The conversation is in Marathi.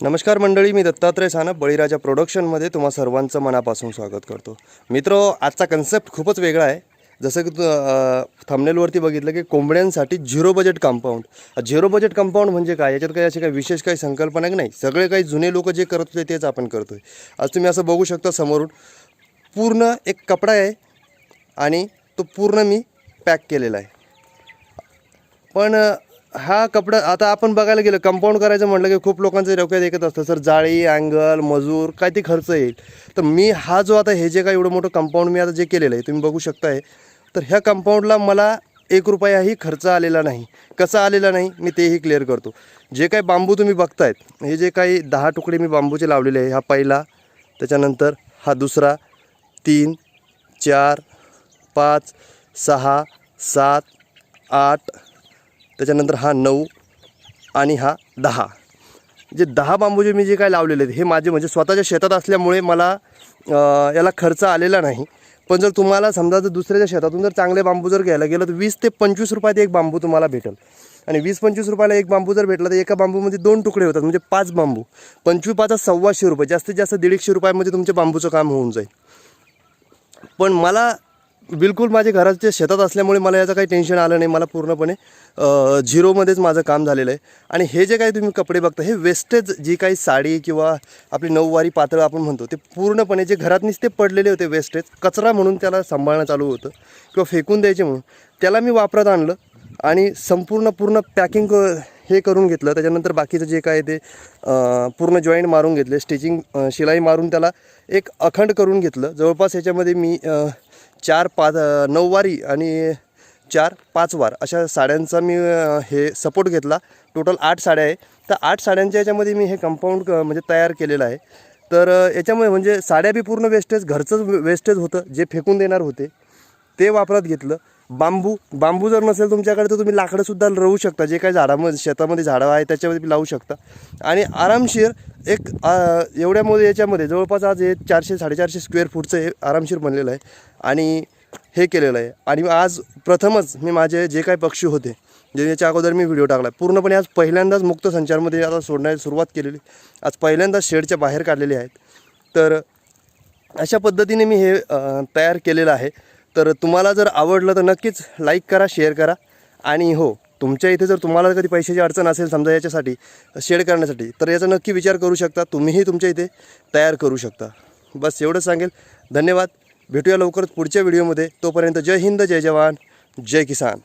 नमस्कार मंडळी मी दत्तात्रय सानप बळीराजा प्रोडक्शनमध्ये तुम्हा सर्वांचं मनापासून स्वागत करतो. मित्र आजचा कन्सेप्ट खूपच वेगळा आहे. जसं की थंबनेलवरती बघितलं की कोंबड्यांसाठी zero budget compound zero budget compound म्हणजे काय? याच्यात काही अशी काही विशेष काही संकल्पना नाही? सगळे काही जुने लोक जे करत होते तेच आपण करतोय. आज तुम्ही असं बघू शकता समोरून पूर्ण एक कपडा आहे आणि तो पूर्ण मी पॅक केलेला आहे. पण हा कपडा आता आपण बघायला गेलं कंपाऊंड करायचं म्हटलं की खूप लोकांचं डोक्यात एकत असतं सर जाळी अँगल मजूर काय ते खर्च येईल. तर मी हा जो आता हे जे काय एवढं मोठं कंपाऊंड मी आता जे केलेलं आहे तुम्ही बघू शकताय तर ह्या कंपाऊंडला मला एक रुपयाही खर्च आलेला नाही. कसा आलेला नाही मी तेही क्लिअर करतो. जे काही बांबू तुम्ही बघतायत हे जे काही दहा तुकडे मी बांबूचे लावलेले आहे हा पहिला त्याच्यानंतर हा दुसरा तीन चार पाच सहा सात आठ त्याच्यानंतर हा नऊ आणि हा दहा. जे दहा बांबू जे मी जे काय लावलेले आहेत हे माझे म्हणजे स्वतःच्या शेतात असल्यामुळे मला याला खर्च आलेला नाही. पण जर तुम्हाला समजा जर दुसऱ्याच्या शेतातून जर चांगले बांबू जर घ्यायला गेलं तर वीस ते पंचवीस रुपयात एक बांबू तुम्हाला भेटेल. आणि वीस पंचवीस रुपयाला एक बांबू जर भेटला तर एका बांबूमध्ये दोन तुकडे होतात म्हणजे पाच बांबू. पंचवीस पाचा सव्वाशे रुपये जास्तीत जास्त दीडशे रुपयामध्ये तुमच्या बांबूचं काम होऊन जाईल. पण मला बिलकुल माझे घराचे शेतात असल्यामुळे मला याचं काही टेन्शन आलं नाही. मला पूर्णपणे झिरोमध्येच माझं काम झालेलं आहे. आणि हे जे काही तुम्ही कपडे बघता हे वेस्टेज जी काही साडी किंवा आपली नऊवारी पातळ आपण म्हणतो ते पूर्णपणे जे घरातनीच ते पडलेले होते वेस्टेज कचरा म्हणून त्याला सांभाळणं चालू होतं किंवा फेकून द्यायचे म्हणून त्याला मी वापरात आणलं आणि संपूर्ण पूर्ण पॅकिंग हे करून घेतलं. त्याच्यानंतर बाकीचं जे काय ते पूर्ण जॉईंट मारून घेतले स्टिचिंग शिलाई मारून त्याला एक अखंड करून घेतलं. जवळपास याच्यामध्ये मी चार पाच नऊवारी आणि चार पाच वार अशा साड्यांचा मी हे सपोर्ट घेतला. टोटल आठ साड्या आहे. तर आठ साड्यांच्या याच्यामध्ये मी हे कंपाऊंड म्हणजे तयार केलेलं आहे. तर याच्यामुळे म्हणजे साड्या बी पूर्ण वेस्टेज घरचंच वेस्टेज होतं जे फेकून देणार होते ते वापरात घेतलं. बांबू बांबू जर नसेल तुमच्याकडे तर तुम्ही लाकडंसुद्धा लावू शकता. जे काही झाडामध्ये शेतामध्ये झाडं आहे त्याच्यामध्ये बी लावू शकता. आणि आरामशीर एक एवढ्यामध्ये याच्यामध्ये जवळपास आज हे चारशे साडेचारशे स्क्वेअर फूटचं हे आरामशीर बनलेलं आहे. आणि हे केलेलं आहे. आणि आज प्रथमच मी माझे जे काही पक्षी होते जे याच्या अगोदर मी व्हिडिओ टाकला पूर्णपणे आज पहिल्यांदाच मुक्त संचारमध्ये आता सोडण्याची सुरुवात केलेली आज पहिल्यांदाच शेडच्या बाहेर काढलेले आहेत. तर अशा पद्धतीने मी हे तयार केलेलं आहे. तर तुम्हाला जर आवडलं तर नक्कीच लाईक करा शेअर करा. आणि हो तुमच्या इथे जर तुम्हाला कधी पैशाची अडचण असेल समजा याच्यासाठी शेड करण्यासाठी तर याचा नक्की विचार करू शकता. तुम्हीही तुमच्या इथे तयार करू शकता. बस एवढंच सांगेल. धन्यवाद. भेटूया लवकरच पुढच्या व्हिडिओमध्ये. तोपर्यंत जय हिंद जय जवान जय किसान.